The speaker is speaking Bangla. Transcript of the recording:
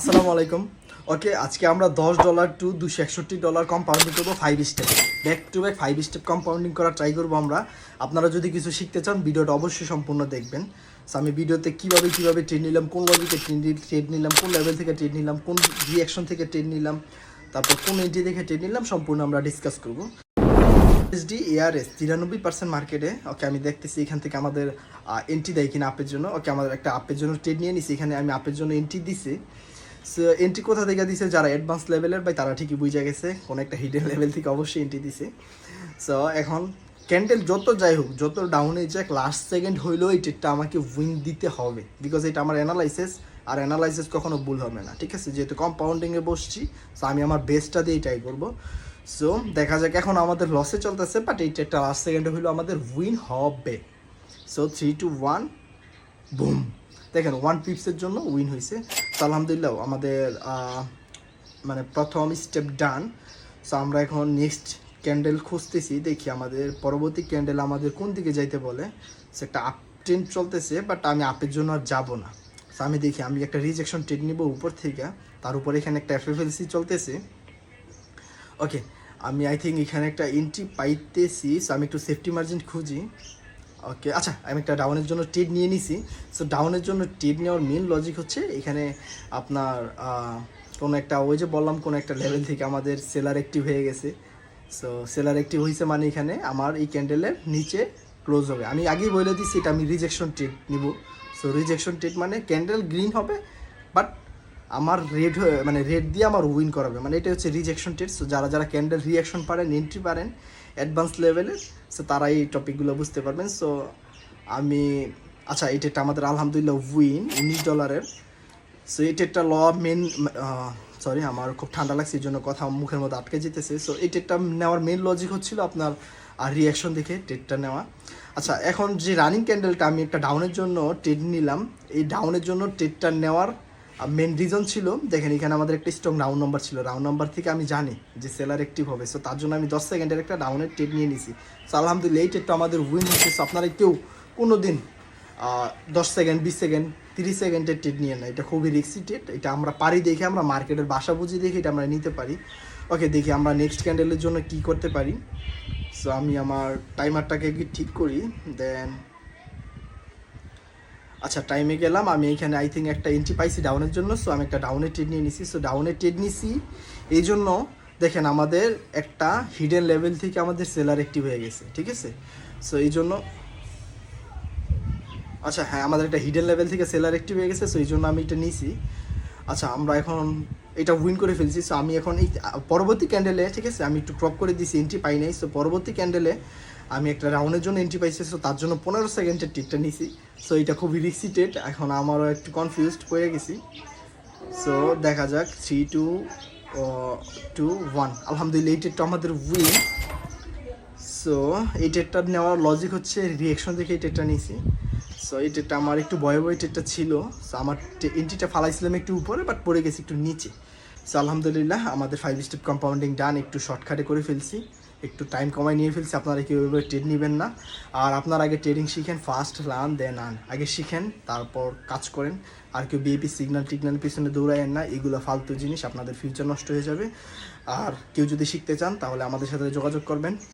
আসসালামু আলাইকুম ওকে আজকে আমরা দশ ডলার টু দুশো একষট্টি ডলার কম্পাউন্ডিং করব five step back to back five step compounding করার ট্রাই করব আমরা। আপনারা যদি কিছু শিখতে চান ভিডিওটা অবশ্যই সম্পূর্ণ দেখবেন। So, আমি ভিডিওতে কীভাবে কীভাবে ট্রেড নিলাম কোন লজিকে ট্রেড নিলাম কোন লেভেল থেকে ট্রেড নিলাম কোন রিয়াকশন থেকে ট্রেড নিলাম তারপর কোন এন্ট্রি থেকে ট্রেড নিলাম সম্পূর্ণ আমরা ডিসকাস করব। এসডি এআরএস তিরানব্বই পার্সেন্ট মার্কেটে ওকে আমি দেখতেছি এখান থেকে আমাদের এন্ট্রি দেয় কিনা আপের জন্য। ওকে আমাদের একটা আপের জন্য ট্রেড নিয়ে নিছি এখানে আমি আপের জন্য এন্ট্রি দিছি। সো এন্ট্রি কোথা থেকে দিছে? যারা অ্যাডভান্স লেভেলের ভাই, তারা ঠিকই বুঝে গেছে। কোনো একটা হিডেন লেভেল থেকে অবশ্যই এন্ট্রি দিছে। সো এখন ক্যান্ডেল যত যাই হোক, যত ডাউনে যাক লাস্ট সেকেন্ড হইলেও এই ট্রেডটা আমাকে উইন দিতে হবে। বিকজ এটা আমার অ্যানালাইসিস আর অ্যানালাইসিস কখনো ভুল হবে না, ঠিক আছে? যেহেতু কম্পাউন্ডিংয়ে বসছি সো আমি আমার বেস্টটা দিয়ে ট্রাই করব। সো দেখা যাক এখন আমাদের লসে চলতেছে বাট এই ট্রেডটা লাস্ট সেকেন্ডে হইলেও আমাদের উইন হবে। So three two one boom দেখেন ওয়ান পিপসের জন্য উইন হয়েছে। তো আলহামদুলিল্লাহ, আমাদের মানে প্রথম স্টেপ ডান সো আমরা এখন নেক্সট ক্যান্ডেল খুঁজতেছি, দেখি আমাদের পরবর্তী ক্যান্ডেল আমাদের কোন দিকে যাইতে বলে। সে একটা আপ ট্রেন্ড চলতেছে বাট আমি আপের জন্য আর যাব না। সো আমি দেখি, আমি একটা রিজেকশন ট্রেড নিব উপর থেকে। তার উপরে এখানে একটা এফএফএলসি চলতেছে। ওকে আমি আই থিঙ্ক এখানে একটা এন্ট্রি পাইতেছি। সো আমি একটু সেফটি মার্জিন খুঁজি। ওকে আচ্ছা আমি একটা ডাউনের জন্য ট্রেড নিয়ে নিছি। সো ডাউনের জন্য ট্রেড নেওয়ার মেন লজিক হচ্ছে এখানে আপনার কোনো একটা, ওই যে বললাম, কোনো একটা লেভেল থেকে আমাদের সেলার অ্যাক্টিভ হয়ে গেছে। সো সেলার অ্যাক্টিভ হয়েছে মানে এখানে আমার এই ক্যান্ডেলের নিচে ক্লোজ হবে। আমি আগেই বলে দিচ্ছি এটা আমি রিজেকশন ট্রেড নিব। সো রিজেকশন ট্রেড মানে ক্যান্ডেল গ্রিন হবে বাট আমার রেড মানে রেড দিয়ে আমার উইন করাবে। মানে এটা হচ্ছে রিজেকশন টেস্ট সো যারা যারা ক্যান্ডেল রিয়াকশন পারেন এন্ট্রি পারেন অ্যাডভান্স লেভেলের সো তারা এই টপিকগুলো বুঝতে পারবেন। সো আমি আচ্ছা এই টেটটা আমাদের আলহামদুলিল্লাহ উইন উনিশ ডলারের সো এই টেটটা ল মেন সরি আমার খুব ঠান্ডা লাগছে, এই জন্য কথা মুখের মধ্যে আটকে যেতেছে। সো এই টেটটা নেওয়ার মেন লজিক হচ্ছিল আপনার আর রিয়াকশন দেখে টেটটা নেওয়া। আচ্ছা এখন যে রানিং ক্যান্ডেলটা আমি একটা ডাউনের জন্য টেট নিলাম, এই ডাউনের জন্য টেটটা নেওয়ার মেন রিজন ছিল, দেখেন এখানে আমাদের একটা স্ট্রং রাউন্ড নাম্বার ছিল। রাউন্ড নাম্বার থেকে আমি জানি যে সেলার অ্যাক্টিভ হবে। সো তার জন্য আমি দশ সেকেন্ডের একটা ডাউনের টেট নিয়ে নিছি। সো আলহামদুলিল্লাহ, এই টেটটা আমাদের উইন হচ্ছে সো আপনারা কেউ কোনো দিন দশ সেকেন্ড বিশ সেকেন্ড তিরিশ সেকেন্ডের টেট নিয়ে না। এটা খুবই রিক্সি টেট এটা আমরা পারি দেখে, আমরা মার্কেটের বাসা বুঝি দেখে এটা আমরা নিতে পারি। ওকে দেখি আমরা নেক্সট ক্যান্ডেলের জন্য কি করতে পারি। সো আমি আমার টাইমারটাকে ঠিক করি। দেন আচ্ছা টাইমে গেলাম, আমি এখানে আই থিঙ্ক একটা এন্ট্রি পাইছি ডাউনের জন্য সো আমি একটা ডাউনের ট্রেড নিয়ে নিছি সো ডাউনের ট্রেড নিছি। এই জন্য দেখেন আমাদের একটা হিডেন লেভেল থেকে আমাদের সেলার অ্যাক্টিভ হয়ে গেছে, ঠিক আছে? সো এই জন্য আচ্ছা হ্যাঁ আমাদের একটা হিডেন লেভেল থেকে সেলার অ্যাক্টিভ হয়ে গেছে সো এই জন্য আমি এটা নিছি। আচ্ছা আমরা এখন এটা উইন করে ফেলছি সো আমি এখন এই, পরবর্তী ক্যান্ডেলে ঠিক আছে, আমি একটু ক্রপ করে দিছি এন্ট্রি পাই নাই সো পরবর্তী ক্যান্ডেলে আমি একটা রাউন্ডের জন্য এন্ট্রি পাইছি সো তার জন্য পনেরো সেকেন্ডের টিটটা নিছি। সো এটা খুবই রিক্সি টেট এখন আমারও একটু কনফিউজড হয়ে গেছি। সো দেখা যাক থ্রি টু টু ওয়ান আলহামদুলিল্লাহ, এই টেটটা আমাদের উইন সো এই টেটটা নেওয়ার লজিক হচ্ছে রিয়েকশন দেখে এই টেটটা নিয়েছি সো এই টেটটা আমার একটু ভয় ভয় টেটটা ছিল। সো আমার এন্ট্রিটা ফালাইছিলাম একটু উপরে বাট পড়ে গেছি একটু নিচে। সো আলহামদুলিল্লাহ, আমাদের ফাইভ স্টেপ কম্পাউন্ডিং ডান একটু শর্টকাটে করে ফেলছি। একটু টাইম কমায় নিয়ে ফেলছি, আপনারা কেউ এভাবে ট্রেড নেবেন না। আর আপনারা আগে ট্রেডিং শিখেন ফার্স্ট লান দেন আন আগে শিখেন, তারপর কাজ করেন। আর কেউ বিএপি সিগন্যাল টিগনাল, পিছনে দৌড়ায়েন না, এগুলো ফালতু জিনিস, আপনাদের ফিউচার নষ্ট হয়ে যাবে। আর কেউ যদি শিখতে চান, তাহলে আমাদের সাথে যোগাযোগ করবেন।